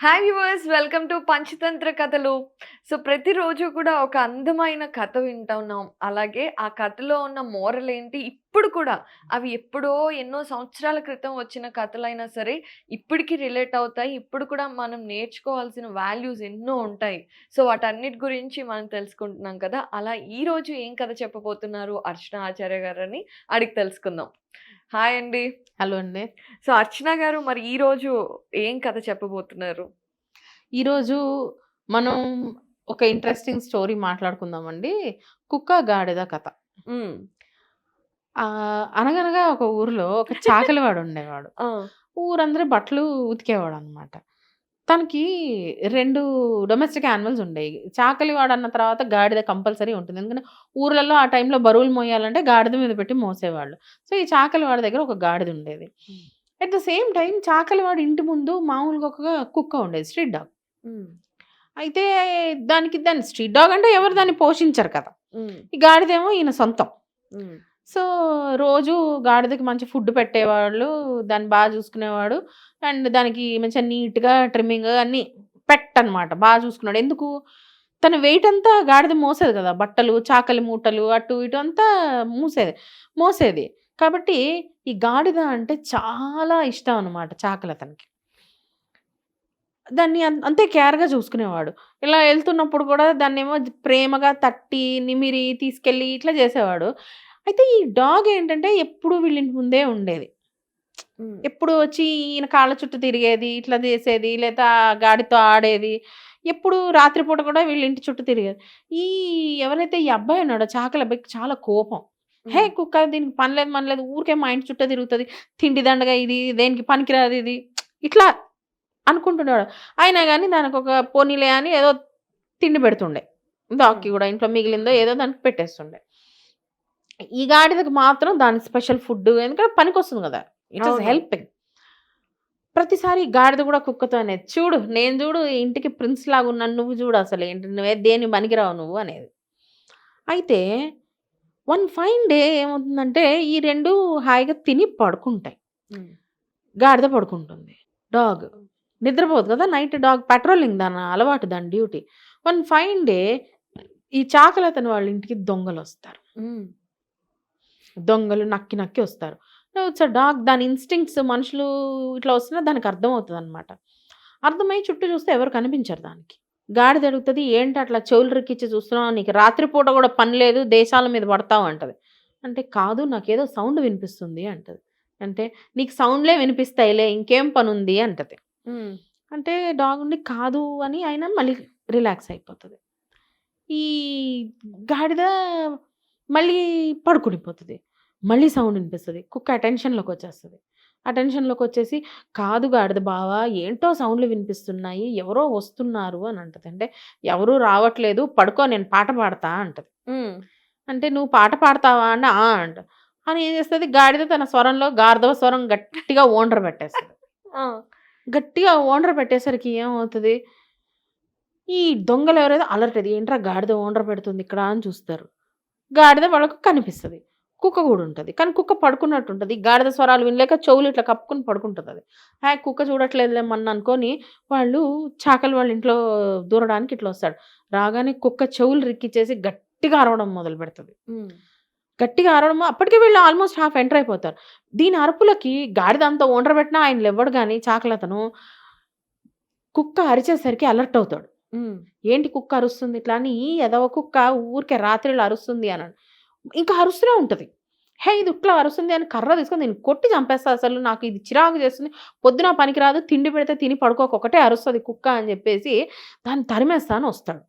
Hi viewers welcome to Panchatantra కథలు so ప్రతిరోజు కూడా ఒక అందమైన కథ వింటున్నాం అలాగే ఆ కథలో ఉన్న మోరల్ ఏంటి ఇప్పుడు కూడా అవి ఎప్పుడో ఎన్నో సంవత్సరాల క్రితం వచ్చిన కథలైనా సరే ఇప్పటికీ రిలేట్ అవుతాయి ఇప్పుడు కూడా మనం నేర్చుకోవాల్సిన వాల్యూస్ ఎన్నో ఉంటాయి సో వాటన్నిటి గురించి మనం తెలుసుకుంటున్నాం కదా అలా ఈ రోజు ఏం కథ చెప్పబోతున్నారు అర్చన ఆచార్య గారని అడిగి తెలుసుకుందాం హాయ్ అండి. హలో అండి. సో అర్చన గారు మరి ఈ రోజు ఏం కథ చెప్పబోతున్నారు? ఈరోజు మనం ఒక ఇంట్రెస్టింగ్ స్టోరీ మాట్లాడుకుందామండి. కుక్క గాడిద కథ. అనగనగా ఒక ఊరిలో ఒక చాకలివాడు ఉండేవాడు. ఊరందరూ బట్టలు ఉతికేవాడు అనమాట తనకి రెండు డొమెస్టిక్ యానిమల్స్ ఉండేవి చాకలివాడు అన్న తర్వాత గాడిద కంపల్సరీ ఉంటుంది. ఎందుకంటే ఊర్లలో ఆ టైంలో బరువులు మోయాలంటే గాడిద మీద పెట్టి మోసేవాళ్ళు. సో ఈ చాకలివాడి దగ్గర ఒక గాడిద ఉండేది. అట్ ద సేమ్ టైం చాకలివాడి ఇంటి ముందు మామూలుగా ఒక కుక్క ఉండేది. Street dog. అయితే దానికి దాన్ని స్ట్రీట్ డాగ్ అంటే ఎవరు దాన్ని పోషించరు కదా. ఈ గాడిదేమో ఈయన సొంతం. సో రోజు గాడిదకి మంచి ఫుడ్ పెట్టేవాళ్ళు దాన్ని బాగా చూసుకునేవాడు. అండ్ దానికి మంచిగా నీట్గా ట్రిమ్మింగ్ అన్ని పెట్ బాగా చూసుకున్నాడు ఎందుకు? తన వెయిట్ అంతా గాడిద మోసేది కదా బట్టలు చాకలి మూటలు అటు ఇటు అంతా మూసేది మోసేది. కాబట్టి ఈ గాడిద అంటే చాలా ఇష్టం అనమాట చాకలి అతనికి. దాన్ని అంతే కేర్గా చూసుకునేవాడు. ఇలా వెళ్తున్నప్పుడు కూడా దాన్ని ఏమో ప్రేమగా తట్టి నిమిరి తీసుకెళ్ళి ఇట్లా చేసేవాడు. అయితే ఈ డాగ్ ఏంటంటే ఎప్పుడు వీళ్ళింటి ముందే ఉండేది. ఎప్పుడు వచ్చి ఈయన కాళ్ళ చుట్టూ తిరిగేది ఇట్లా చేసేది లేదా గాడితో ఆడేది ఎప్పుడు రాత్రిపూట కూడా వీళ్ళ ఇంటి చుట్టూ తిరిగేది. ఈ ఎవరైతే ఈ అబ్బాయి ఉన్నాడో చాకలి అబ్బాయికి చాలా కోపం. హే కుక్క దీనికి పని లేదు మన లేదు ఊరికే మా ఇంటి చుట్టూ తిరుగుతుంది తిండి దండగా ఇది దేనికి పనికిరాదు ఇది ఇట్లా అనుకుంటున్నాడు. అయినా కానీ దానికి ఒక పోనీలే అని ఏదో తిండి పెడుతుండే. డాగ్కి కూడా ఇంట్లో మిగిలిందో ఏదో దానికి పెట్టేస్తుండే. ఈ గాడిదకి మాత్రం దాని స్పెషల్ ఫుడ్ ఎందుకంటే పనికి వస్తుంది కదా ఇట్ అవును. హెల్పింగ్ ప్రతిసారి గాడిద కూడా కుక్కతో అనేది చూడు నేను చూడు ఇంటికి ప్రిన్స్ లాగా ఉన్నాను నువ్వు చూడు అసలు ఏంటి నువ్వే దేని పనికిరావు నువ్వు అనేది. అయితే వన్ ఫైన్ డే ఏమవుతుందంటే ఈ రెండు హాయిగా తిని పడుకుంటాయి. గాడిద పడుకుంటుంది. డాగ్ నిద్రపోదు కదా నైట్ డాగ్ పెట్రోలింగ్ దాని అలవాటు దాని డ్యూటీ వన్ ఫైన్ డే ఈ చాకలతని వాళ్ళ ఇంటికి దొంగలు వస్తారు. దొంగలు నక్కి నక్కి వస్తారు. ఇట్స్ డాగ్ దాని ఇన్స్టింక్ట్స్ మనుషులు ఇట్లా వస్తున్నా దానికి అర్థమవుతుంది అనమాట అర్థమై చుట్టూ చూస్తే ఎవరు కనిపించరు దానికి. గాడిద అడుగుతుంది ఏంటి అట్లా చెవులు రిక్కిచ్చి చూస్తున్నావు నీకు రాత్రిపూట కూడా పని లేదు దేశాల మీద పడతావు అంటది. అంటే కాదు నాకేదో సౌండ్ వినిపిస్తుంది అంటది. అంటే నీకు సౌండ్లే వినిపిస్తాయిలే ఇంకేం పని ఉంది అంటది. అంటే డాగ్ ఉండి కాదు అని ఆయన మళ్ళీ రిలాక్స్ అయిపోతుంది. ఈ గాడిద మళ్ళీ పడుకునిపోతుంది. మళ్ళీ సౌండ్ వినిపిస్తుంది. కుక్క అటెన్షన్లోకి వచ్చేస్తుంది. అటెన్షన్లోకి వచ్చేసి కాదు గాడిద బావా ఏంటో సౌండ్లు వినిపిస్తున్నాయి. ఎవరో వస్తున్నారు అని అంటది. అంటే ఎవరూ రావట్లేదు. పడుకో నేను పాట పాడతా అంటది. అంటే నువ్వు పాట పాడతావా అంటే ఆ అంట. అని ఏం చేస్తుంది? గాడిద తన స్వరంలో గార్ధవ స్వరం గట్టిగా ఓండ్ర పెట్టేస్తుంది. గట్టిగా ఓండ్ర పెట్టేసరికి ఏమవుతుంది? ఈ దొంగలు ఎవరైతే అలర్ట్ అది ఏంట్రా గాడిద ఓండ్ర పెడుతుంది ఇక్కడ అని చూస్తారు. గాడిద వాళ్ళకు కనిపిస్తుంది. కుక్క కూడా ఉంటుంది. కానీ కుక్క పడుకున్నట్టు ఉంటుంది. గాడిద స్వరాలు వినలేక చెవులు ఇట్లా కప్పుకొని పడుకుంటుంది అది. హ్యా కుక్క చూడట్లేదులేమన్న అనుకొని వాళ్ళు చాకలి వాళ్ళ ఇంట్లో దూరడానికి ఇట్లా వస్తాడు. రాగానే కుక్క చెవులు రిక్కిచ్చేసి గట్టిగా అరవడం మొదలు పెడుతుంది. గట్టిగా అరవడం అప్పటికే వీళ్ళు ఆల్మోస్ట్ హాఫ్ ఎంటర్ అయిపోతారు. దీని అరుపులకి గాడిద అంతా ఒండ్ర పెట్టినా ఆయన లేవ్వడు కానీ చాకలతను కుక్క అరిచేసరికి అలర్ట్ అవుతాడు. ఏంటి కుక్క అరుస్తుంది? ఇట్లా అని ఎదవ కుక్క ఊరికే రాత్రిలో అరుస్తుంది అన్నాడు. ఇంకా అరుస్తూనే ఉంటుంది. హే ఇది ఇట్లా అరుస్తుంది అని కర్ర తీసుకొని నేను కొట్టి చంపేస్తా అసలు. నాకు ఇది చిరాకు చేస్తుంది. పొద్దున పనికిరాదు తిండి పెడితే తిని పడుకోక. ఒకటే అరుస్తుంది కుక్క అని చెప్పేసి దాన్ని తరిమేస్తా అని వస్తాడు.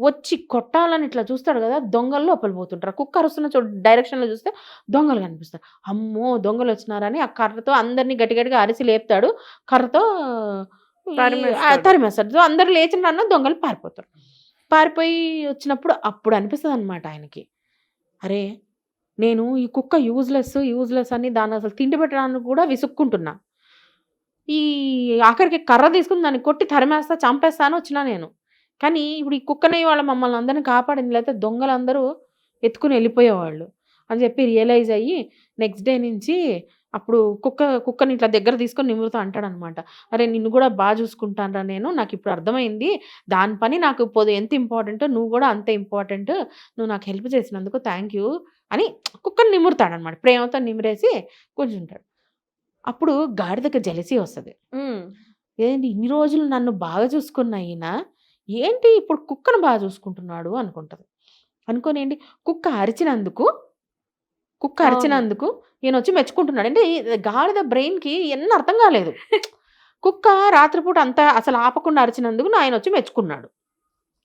వచ్చి కొట్టాలని ఇట్లా చూస్తాడు కదా దొంగలు లోపల పోతుంటారు. కుక్క అరుస్తున్న చోటు డైరెక్షన్లో చూస్తే దొంగలు కనిపిస్తారు. అమ్మో! దొంగలు వచ్చినారని ఆ కర్రతో అందరినీ గట్టి గట్టిగా అరిసి లేపుతాడు. కర్రతో తరిమేస్తాడు. అందరు లేచిన అన్న దొంగలు పారిపోతారు. పారిపోయి వచ్చినప్పుడు అప్పుడు అనిపిస్తుంది అనమాట ఆయనకి. అరే నేను ఈ కుక్క యూజ్లెస్ యూజ్లెస్ అని దాన్ని అసలు తిండి పెట్టడానికి కూడా విసుక్కుంటున్నా. ఈ ఆఖరికి కర్ర తీసుకుని దాన్ని కొట్టి తరిమేస్తా చంపేస్తా అని వచ్చినా నేను. కానీ ఇప్పుడు ఈ కుక్కనే వాళ్ళ మమ్మల్ని అందరిని కాపాడింది లేకపోతే దొంగలందరూ ఎత్తుకుని వెళ్ళిపోయేవాళ్ళు అని చెప్పి రియలైజ్ అయ్యి నెక్స్ట్ డే నుంచి అప్పుడు కుక్క కుక్కని ఇట్లా దగ్గర తీసుకొని నిమురుతూ అంటాడనమాట. అరే నిన్ను కూడా బాగా చూసుకుంటానరా నేను నాకు ఇప్పుడు అర్థమైంది. దాని పని నాకు పొదు. ఎంత ఇంపార్టెంట్? నువ్వు కూడా అంతే ఇంపార్టెంట్. నువ్వు నాకు హెల్ప్ చేసినందుకు థ్యాంక్ యూ అని కుక్కని నిమురుతాడనమాట. ప్రేమతో నిమిరేసి కూర్చుంటాడు. అప్పుడు గాడిదకి జలసి వస్తుంది. ఏంటి ఇన్ని రోజులు నన్ను బాగా చూసుకున్న ఈయన? ఏంటి ఇప్పుడు కుక్కను బాగా చూసుకుంటున్నాడు? అనుకుంటది. అనుకోనేంటి కుక్క అరిచినందుకు కుక్క. అరిచినందుకు ఈయన వచ్చి మెచ్చుకుంటున్నాడు. అంటే గాడిద బ్రెయిన్కి ఎన్న అర్థం కాలేదు. కుక్క రాత్రిపూట అంతా అసలు ఆపకుండా అరిచినందుకు ఆయన వచ్చి మెచ్చుకున్నాడు.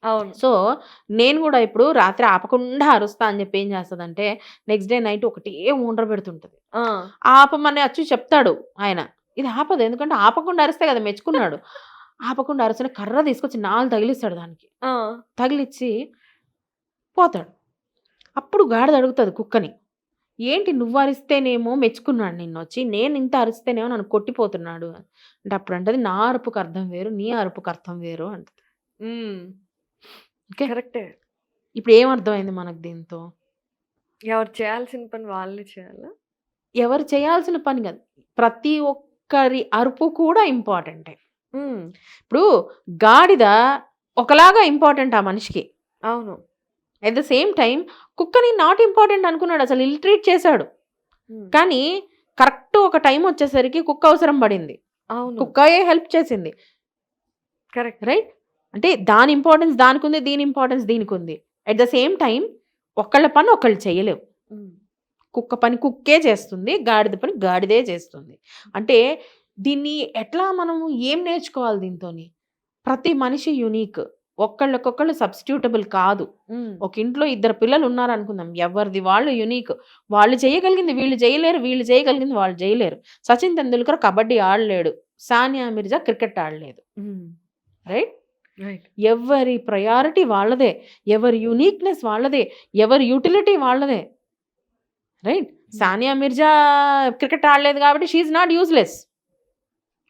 అవును. సో నేను కూడా ఇప్పుడు రాత్రి ఆపకుండా అరుస్తా అని చెప్పి ఏం చేస్తుందంటే నెక్స్ట్ డే నైట్ ఒకటే ఊండ్ర పెడుతుంటది. ఆ, ఆపమని వచ్చి చెప్తాడు ఆయన. ఇది ఆపదు. ఎందుకంటే ఆపకుండా అరిస్తే కదా మెచ్చుకున్నాడు. ఆపకుండా అరిచిన కర్ర తీసుకొచ్చి నాలుగు తగిలిస్తాడు దానికి. తగిలిచ్చి పోతాడు. అప్పుడు గాడిద అడుగుతుంది కుక్కని. ఏంటి నువ్వు అరిస్తేనేమో మెచ్చుకున్నాడు నిన్ను వచ్చి నేను ఇంత అరిస్తేనేమో నన్ను కొట్టిపోతున్నాడు అంటే అప్పుడు అంటది నా అరుపుకు అర్థం వేరు నీ అరుపుకు అర్థం వేరు అంటది. ఓకే. కరెక్టే. ఇప్పుడు ఏం అర్థమైంది మనకు దీంతో? ఎవరు చేయాల్సిన పని వాళ్ళే చేయాలా? ఎవరు చేయాల్సిన పని కాదు ప్రతి ఒక్కరి అరుపు కూడా ఇంపార్టెంటే. ఇప్పుడు గాడిద ఒకలాగా ఇంపార్టెంట్ ఆ మనిషికి. అవును. అట్ ద సేమ్ టైం కుక్కని నాట్ ఇంపార్టెంట్ అనుకున్నాడు అసలు ఇల్ట్రీట్ చేశాడు. ఉమ్, కానీ కరెక్ట్ ఒక టైం వచ్చేసరికి కుక్క అవసరం పడింది. కుక్కయే హెల్ప్ చేసింది. కరెక్ట్. రైట్? అంటే దాని ఇంపార్టెన్స్ దానికి ఉంది దీని ఇంపార్టెన్స్ దీనికి ఉంది అట్ ద సేమ్ టైం ఒకళ్ళ పని ఒకళ్ళు చేయలేవు. కుక్క పని కుక్కే చేస్తుంది గాడిద పని గాడిదే చేస్తుంది. అంటే దీన్ని ఎట్లా మనము ఏం నేర్చుకోవాలి దీంతో ప్రతి మనిషి యునీక్. ఒక్కళ్ళకొకళ్ళు సబ్స్టిట్యూటబుల్ కాదు. ఒక ఇంట్లో ఇద్దరు పిల్లలు ఉన్నారు అనుకుందాం ఎవరిది వాళ్ళు యునీక్ వాళ్ళు చేయగలిగింది వీళ్ళు చేయలేరు వీళ్ళు చేయగలిగింది వాళ్ళు చేయలేరు. సచిన్ తెందుల్కర్ కబడ్డీ ఆడలేడు. సానియా మిర్జా క్రికెట్ ఆడలేదు. రైట్ ఎవరి ప్రయారిటీ వాళ్ళదే. ఎవరి యూనిక్నెస్ వాళ్ళదే. ఎవరి యూటిలిటీ వాళ్ళదే. రైట్ సానియా మిర్జా క్రికెట్ ఆడలేదు కాబట్టి షీఈ్ నాట్ యూజ్లెస్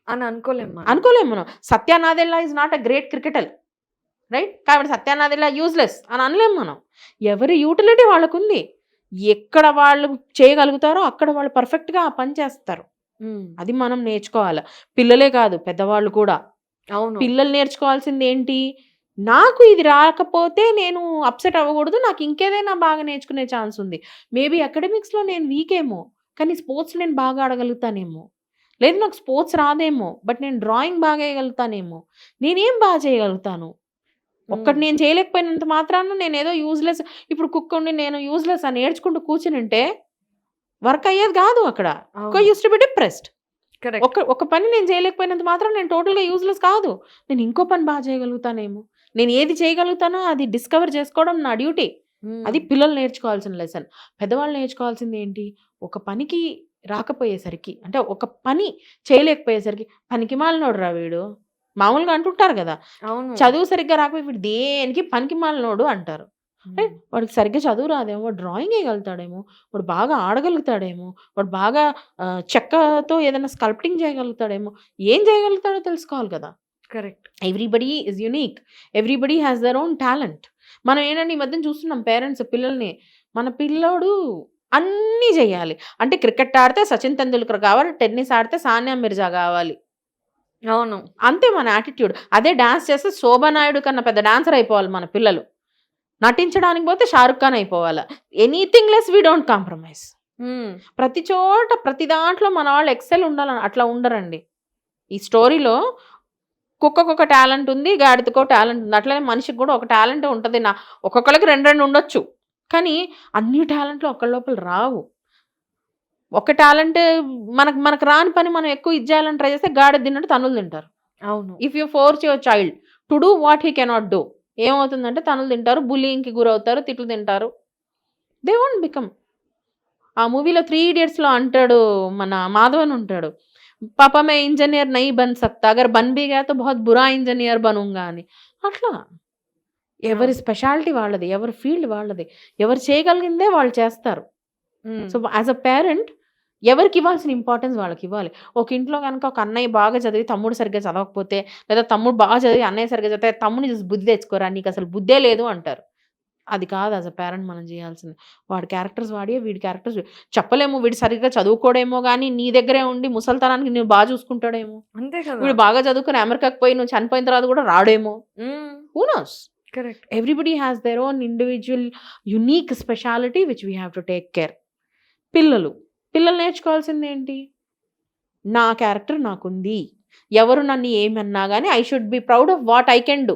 అని అనుకోలేం మనం. అనుకోలేము మనం. Satya Nadella is not a great cricketer right? కాబట్టి సత్యానాదెల్లా యూజ్లెస్ అని అనలేము మనం. ఎవరి యూటిలిటీ వాళ్ళకుంది. ఎక్కడ వాళ్ళు చేయగలుగుతారో అక్కడ వాళ్ళు పర్ఫెక్ట్గా ఆ పని చేస్తారు. అది మనం నేర్చుకోవాలి. పిల్లలే కాదు పెద్దవాళ్ళు కూడా. అవును. పిల్లలు నేర్చుకోవాల్సింది ఏంటి నాకు ఇది రాకపోతే నేను అప్సెట్ అవ్వకూడదు. నాకు ఇంకేదైనా బాగా నేర్చుకునే ఛాన్స్ ఉంది మేబీ అకాడమిక్స్లో నేను వీక్ ఏమో కానీ స్పోర్ట్స్ నేను బాగా ఆడగలుగుతానేమో. లేదు నాకు స్పోర్ట్స్ రాదేమో బట్ నేను డ్రాయింగ్ బాగా వేయగలుగుతానేమో. నేనేం బాగా చేయగలుగుతాను? ఒక్కటి నేను చేయలేకపోయినంత మాత్రాన నేను ఏదో యూజ్లెస్ ఇప్పుడు కుక్ ఉండి నేను యూజ్లెస్ అని నేర్చుకుంటూ కూర్చుని ఉంటే వర్క్ అయ్యేది కాదు అక్కడ. Used to be depressed. ఒక ఒక పని నేను చేయలేకపోయినంత మాత్రం నేను టోటల్గా యూజ్లెస్ కాదు. నేను ఇంకో పని బాగా చేయగలుగుతానేమో. నేను ఏది చేయగలుగుతానో అది డిస్కవర్ చేసుకోవడం నా డ్యూటీ అది పిల్లలు నేర్చుకోవాల్సిన లెసన్ పెద్దవాళ్ళు నేర్చుకోవాల్సింది ఏంటి? ఒక పనికి రాకపోయేసరికి అంటే ఒక పని చేయలేకపోయేసరికి పనికి మాలినోడు రా వీడు. మామూలుగా అంటుంటారు కదా అవును. చదువు సరిగ్గా రాకపోయి దేనికి పనికి మాలినోడు అంటారు. వాడికి సరిగ్గా చదువు రాదేమో వాడు డ్రాయింగ్ వేయగలుగుతాడేమో వాడు బాగా ఆడగలుగుతాడేమో వాడు బాగా చెక్కతో ఏదైనా స్కల్ప్టింగ్ చేయగలుగుతాడేమో ఏం చేయగలుగుతాడో తెలుసుకోవాలి కదా. Correct. Everybody is unique. Everybody has their own talent. మనం ఏంటంటే ఈ మధ్యన చూస్తున్నాం పేరెంట్స్ పిల్లల్ని మన పిల్లోడు అన్నీ చేయాలి. అంటే క్రికెట్ ఆడితే సచిన్ తెందుల్కర్ కావాలి టెన్నిస్ ఆడితే సానియా మిర్జా కావాలి. అవును. అంతే మన యాటిట్యూడ్ అదే డాన్స్ చేస్తే శోభా నాయుడు కన్నా పెద్ద డాన్సర్ అయిపోవాలి మన పిల్లలు. నటించడానికి పోతే షారుఖ్ ఖాన్ అయిపోవాలి. Anything less we don't compromise ప్రతి చోట ప్రతి దాంట్లో మన వాళ్ళు ఎక్సెల్ ఉండాలని అట్లా ఉండరండి. ఈ స్టోరీలో కుక్కకొక టాలెంట్ ఉంది గాడిదకో టాలెంట్ ఉంది. అట్లనే మనిషికి కూడా ఒక టాలెంట్ ఉంటుంది. నా ఒక్కొక్కరికి రెండు రెండు ఉండొచ్చు. కానీ అన్ని టాలెంట్లు ఒకళ్ళ లోపల రావు. ఒక టాలెంట్ మనకు మనకు రాని పని మనం ఎక్కువ ఇది చేయాలని ట్రై చేస్తే గాడి తిన్నట్టు తనులు తింటారు. అవును. If you force your child to do what he cannot do ఏమవుతుందంటే తనులు తింటారు బుల్లింగ్కి గురవుతారు తిట్లు తింటారు. దే వోంట్ బికమ్ ఆ మూవీలో త్రీ ఇడియట్స్లో అంటాడు మన మాధవన్ ఉంటాడు. పాప మే ఇంజనీర్ నై బన్ సక్తా అగర్ బన్ బీ గా తో బహుత్ బురా ఇంజనీర్ బనుంగా అని. అట్లా. ఎవరి స్పెషాలిటీ వాళ్ళది ఎవరి ఫీల్డ్ వాళ్ళది ఎవరు చేయగలిగిందే వాళ్ళు చేస్తారు. సో యాజ్ అ పేరెంట్ ఎవరికి ఇవ్వాల్సిన ఇంపార్టెన్స్ వాళ్ళకి ఇవ్వాలి. ఒక ఇంట్లో కనుక ఒక అన్నయ్య బాగా చదివి తమ్ముడు సరిగ్గా చదవకపోతే లేదా తమ్ముడు బాగా చదివి అన్నయ్య సరిగ్గా చదివితే తమ్ముడిని చూసి బుద్ధి తెచ్చుకోరా నీకు అసలు బుద్ధే లేదు అంటారు. అది కాదు యాజ్ అ పేరెంట్ మనం చేయాల్సింది. వాడి క్యారెక్టర్స్ వాడి వీడి క్యారెక్టర్స్ చెప్పలేము వీడు సరిగ్గా చదువుకోడేమో కానీ నీ దగ్గరే ఉండి ముసల్తనానికి నువ్వు బాగా చూసుకుంటాడేమో. అంతే కదా. వీడు బాగా చదువుకుని అమెరికాకి పోయి నువ్వు చనిపోయిన తర్వాత కూడా రాడేమో. Who knows correct everybody has their own individual unique speciality which we have to take care పిల్లలు. పిల్లలు నేర్చుకోవాల్సింది ఏంటి? నా క్యారెక్టర్ నాకుంది. ఎవరు నన్ను ఏమన్నా కానీ I should be proud of what I can do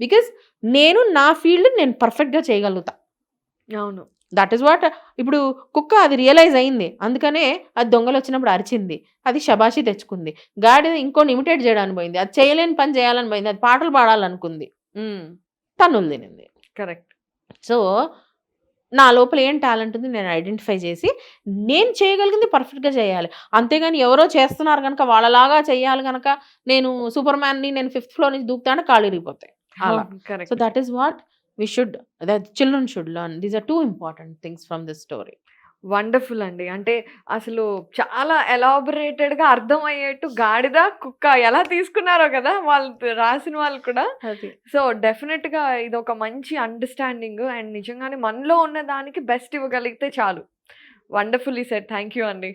because నేను నా ఫీల్డ్ నేను పర్ఫెక్ట్గా చేయగలుగుతా. అవును. దట్ ఈస్ వాట్ ఇప్పుడు కుక్క అది రియలైజ్ అయింది. అందుకనే అది దొంగలు వచ్చినప్పుడు అరిచింది. అది శబాషి తెచ్చుకుంది. గాడి ఇంకోని ఇమిటేట్ చేయడానికి పోయింది. అది చేయలేని పని చేయాలని పోయింది. అది పాటలు పాడాలనుకుంది. తన్నులు తినింది. కరెక్ట్ సో నా లోపల ఏం టాలెంట్ ఉంది నేను ఐడెంటిఫై చేసి నేను చేయగలిగింది పర్ఫెక్ట్గా చేయాలి. అంతేగాని ఎవరో చేస్తున్నారు కనుక వాళ్ళలాగా చేయాలి కనుక నేను సూపర్ మ్యాన్ని నేను ఫిఫ్త్ ఫ్లోర్ నుంచి దూకుతాను కాళ్ళు ఇరిగిపోతాయి అలా. So that is what we should that children should learn. These are two important things from this story. Wonderful అండి. అంటే అసలు చాలా ఎలాబొరేటెడ్గా అర్థమయ్యేట్టు గాడిద కుక్క ఎలా తీసుకున్నారో కదా వాళ్ళు రాసిన వాళ్ళు కూడా. సో డెఫినెట్గా ఇది ఒక మంచి అండర్స్టాండింగ్ అండ్ నిజంగానే మనలో ఉన్న దానికి బెస్ట్ ఇవ్వగలిగితే చాలు. వండర్ఫుల్లీ సెట్ థ్యాంక్ యూ అండి.